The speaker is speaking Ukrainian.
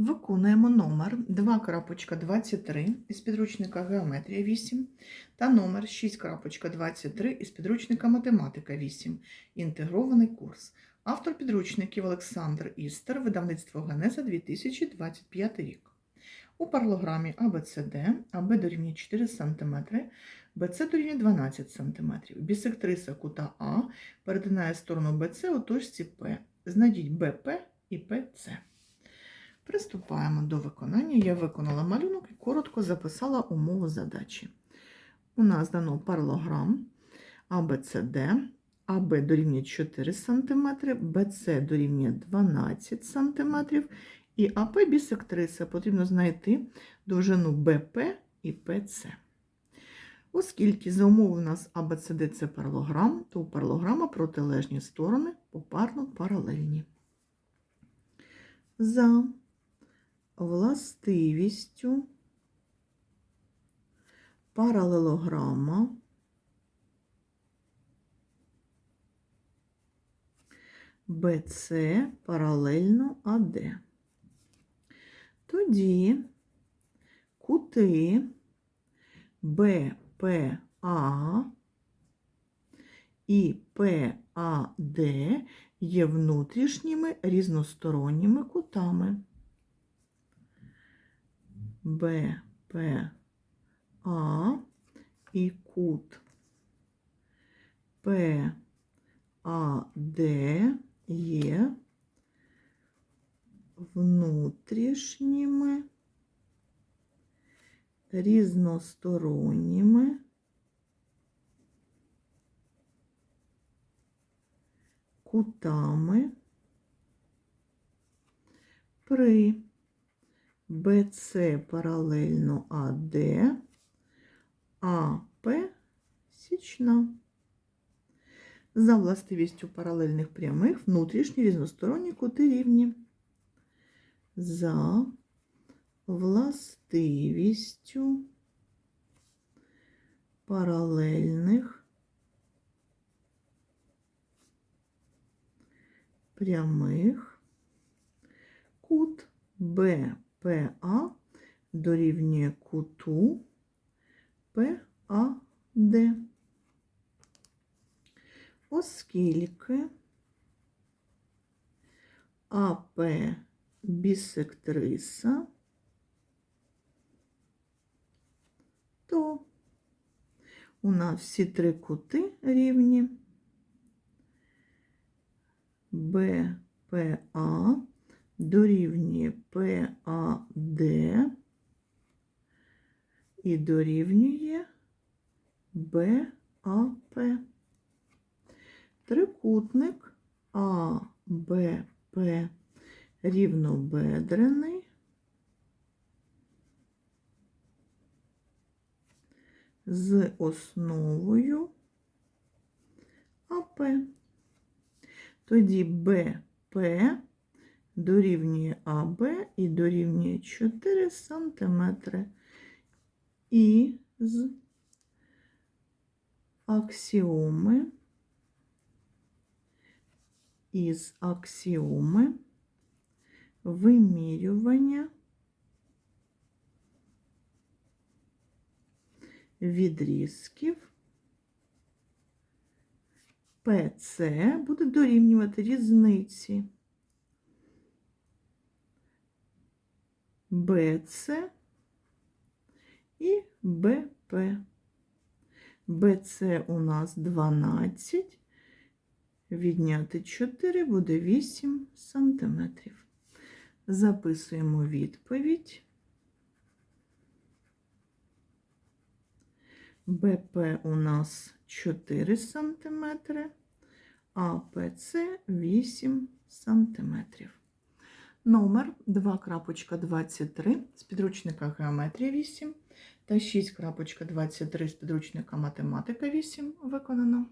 Виконуємо номер 2.23 із підручника Геометрія 8 та номер 6.23 із підручника Математика 8. Інтегрований курс. Автор підручників Олександр Істер, видавництво Генеза 2025 рік. У парлограмі ABCD АБ дорівнює 4 см, БЦ дорівнює 12 см. Бісектриса кута А перетинає сторону БЦ у точці П. Знайдіть БП і ПЦ. Приступаємо до виконання. Я виконала малюнок і коротко записала умову задачі. У нас дано парлограм ABCD, АБ дорівнює 4 см, БЦ дорівнює 12 см і АП бісектриса. Потрібно знайти довжину БП і ПЦ. Оскільки за умови у нас ABCD – це парлограм, то у парлограма протилежні сторони попарно паралельні. За властивістю паралелограма БЦ паралельно АД. Тоді кути БПА і ПАД є внутрішніми різносторонніми кутами. БПА і кут. ПАД є внутрішніми різносторонніми. Кутами при БЦ паралельно АД, АП січна. За властивістю паралельних прямих внутрішні різносторонні кути рівні. За властивістю паралельних прямих кут БПА дорівнює куту ПАД. Оскільки АП бісектриса, то у нас всі три кути рівні БПА дорівнює ПАД і дорівнює БАП. Трикутник АБП рівнобедрений з основою АП. Тоді БП дорівнює АБ і дорівнює 4 см і з аксіоми із аксіоми вимірювання відрізків. ПЦ буде дорівнювати різниці БЦ і БП. БЦ у нас 12, відняти 4 буде 8 сантиметрів. Записуємо відповідь. БП у нас 4 сантиметри, а ПЦ 8 сантиметрів. Номер 2.23 з підручника Геометрія 8 та 6.23 з підручника Математика 8 виконано.